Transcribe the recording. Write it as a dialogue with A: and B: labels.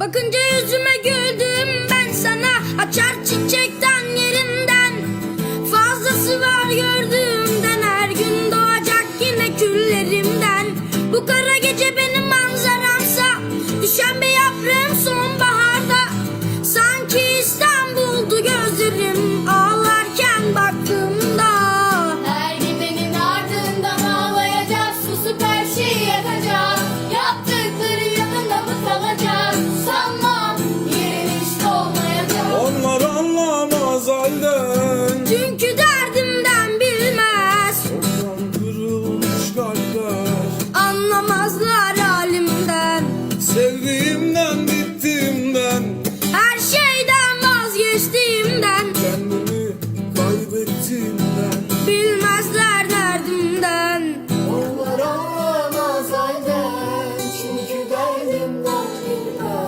A: Bakınca yüzüme güldüm ben sana Açar çiçekten yerinden. Fazlası var gördüğümden Her gün doğacak yine küllerimden. Bu kara gece benim manzaramsa Düşen bir yaprağım son
B: ağlamaz halden.
A: Çünkü derdimden bilmez.
B: Sokran kırılmış kalpler.
A: Anlamazlar halimden.
B: Sevdiğimden bittiğimden.
A: Her şeyden vazgeçtiğimden.
B: Kendimi kaybettiğimden.
A: Bilmez